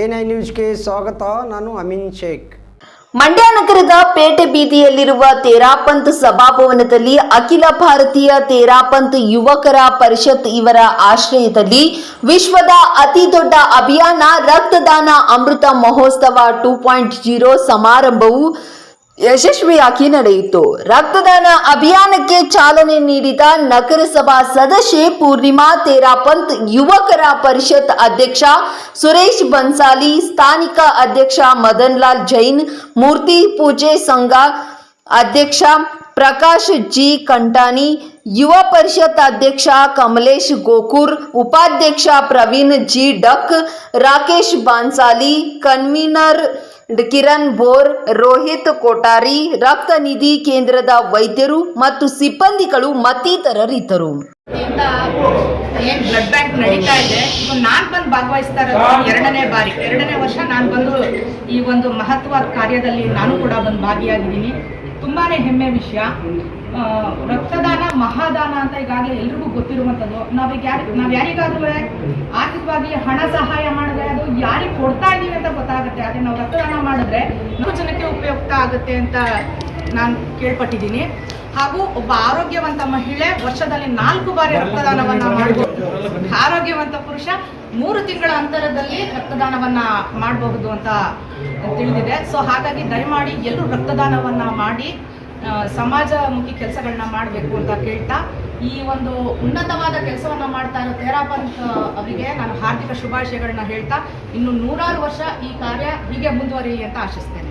N I ನ್ಯೂಸ್ಗೆ ಸ್ವಾಗತ, ನಾನು ಅಮೀನ್ ಶೇಖ್. ಮಂಡ್ಯ ನಗರದ ಪೇಟೆ ಬೀದಿಯಲ್ಲಿರುವ ತೇರಾಪಂತ್ ಸಭಾಭವನದಲ್ಲಿ ಅಖಿಲ ಭಾರತೀಯ ತೇರಾಪಂತ್ ಯುವಕರ ಪರಿಷತ್ ಇವರ ಆಶ್ರಯದಲ್ಲಿ ವಿಶ್ವದ ಅತಿ ದೊಡ್ಡ ಅಭಿಯಾನ ರಕ್ತದಾನ ಅಮೃತ ಮಹೋತ್ಸವ ಟೂ ಪಾಯಿಂಟ್ ಜೀರೋ ಸಮಾರಂಭವು ಯಶಸ್ವಿಯಾಗಿ ನಡೆಯಿತು. ರಕ್ತದಾನ ಅಭಿಯಾನಕ್ಕೆ ಚಾಲನೆ ನೀಡಿದ ನಗರಸಭಾ ಸದಸ್ಯೆ ಪೂರ್ಣಿಮಾ ತೇರಾಪಂತ್, ಯುವಕರ ಪರಿಷತ್ ಅಧ್ಯಕ್ಷ ಸುರೇಶ್ ಬನ್ಸಾಲಿ, ಸ್ಥಾನಿಕ ಅಧ್ಯಕ್ಷ ಮದನ್ ಲಾಲ್ ಜೈನ್, ಮೂರ್ತಿ ಪೂಜೆ ಸಂಘ ಅಧ್ಯಕ್ಷ ಪ್ರಕಾಶ್ ಜಿ ಕಂಟಾನಿ, ಯುವ ಪರಿಷತ್ ಅಧ್ಯಕ್ಷ ಕಮಲೇಶ್ ಗೋಕೂರ್, ಉಪಾಧ್ಯಕ್ಷ ಪ್ರವೀಣ್ ಜಿ ಡಕ್, ರಾಕೇಶ್ ಬಾನ್ಸಾಲಿ, ಕನ್ವೀನರ್ ಕಿರಣ್ ಬೋರ್, ರೋಹಿತ್ ಕೋಟಾರಿ ರಕ್ತ ನಿಧಿ ಕೇಂದ್ರದ ವೈದ್ಯರು ಮತ್ತು ಸಿಬ್ಬಂದಿಗಳು ಮತ್ತಿತರರಿದ್ದರು ಏನ್ ಬ್ಲಡ್ ಬ್ಯಾಂಕ್ ನಡೀತಾ ಇದೆ? ನಾನ್ ಬಂದು ಭಾಗವಹಿಸ್ತಾ ಎರಡನೇ ಬಾರಿ. ಎರಡನೇ ವರ್ಷ ನಾನು ಬಂದು ಈ ಒಂದು ಮಹತ್ವದ ಕಾರ್ಯದಲ್ಲಿ ನಾನು ಕೂಡ ಬಂದು ಭಾಗಿಯಾಗಿದ್ದೀನಿ. ತುಂಬಾನೇ ಹೆಮ್ಮೆ ವಿಷಯ. ರಕ್ತದಾನ, ಮಹಾದಾನ ಅಂತ ಈಗಾಗಲೇ ಎಲ್ರಿಗೂ ಗೊತ್ತಿರುವಂಥದ್ದು ನಾವೀಗ ಯಾರು, ನಾವು ಯಾರಿಗಾದ್ರೂ ಆರ್ಥಿಕವಾಗಿ ಹಣ ಸಹಾಯ ಅದು ಯಾರಿಗೆ ಕೊಡ್ತಾ ಇದ್ದೀವಿ ಅಂತ ಗೊತ್ತಾಗುತ್ತೆ, ಆದರೆ ನಾವು ರಕ್ತದಾನ ಮಾಡಿದ್ರೆ ನಮ್ಮ ಜನಕ್ಕೆ ಉಪಯುಕ್ತ ಆಗುತ್ತೆ ಅಂತ ನಾನು ಕೇಳ್ಪಟ್ಟಿದ್ದೀನಿ. ಹಾಗೂ ಒಬ್ಬ ಆರೋಗ್ಯವಂತ ಮಹಿಳೆ ವರ್ಷದಲ್ಲಿ ನಾಲ್ಕು ಬಾರಿ ರಕ್ತದಾನವನ್ನ ಮಾಡಬಹುದು ಆರೋಗ್ಯವಂತ ಪುರುಷ ಮೂರು ತಿಂಗಳ ಅಂತರದಲ್ಲಿ ರಕ್ತದಾನವನ್ನ ಮಾಡಬಹುದು ಅಂತ ತಿಳಿದಿದೆ. ಸೊ ಹಾಗಾಗಿ ದಯಮಾಡಿ ಎಲ್ಲರೂ ರಕ್ತದಾನವನ್ನ ಮಾಡಿ ಸಮಾಜಮುಖಿ ಕೆಲಸಗಳನ್ನ ಮಾಡಬೇಕು ಅಂತ ಕೇಳ್ತಾ ಈ ಒಂದು ಉನ್ನತವಾದ ಕೆಲಸವನ್ನ ಮಾಡ್ತಾ ಇರೋ ತೇರಾಪಂತ್ ಅವರಿಗೆ ನಾನು ಹಾರ್ದಿಕ ಶುಭಾಶಯಗಳನ್ನ ಹೇಳ್ತಾ ಇನ್ನು ನೂರಾರು ವರ್ಷ ಈ ಕಾರ್ಯ ಹೀಗೆ ಮುಂದುವರಿಯಲಿ ಅಂತ ಆಶಿಸ್ತೇನೆ.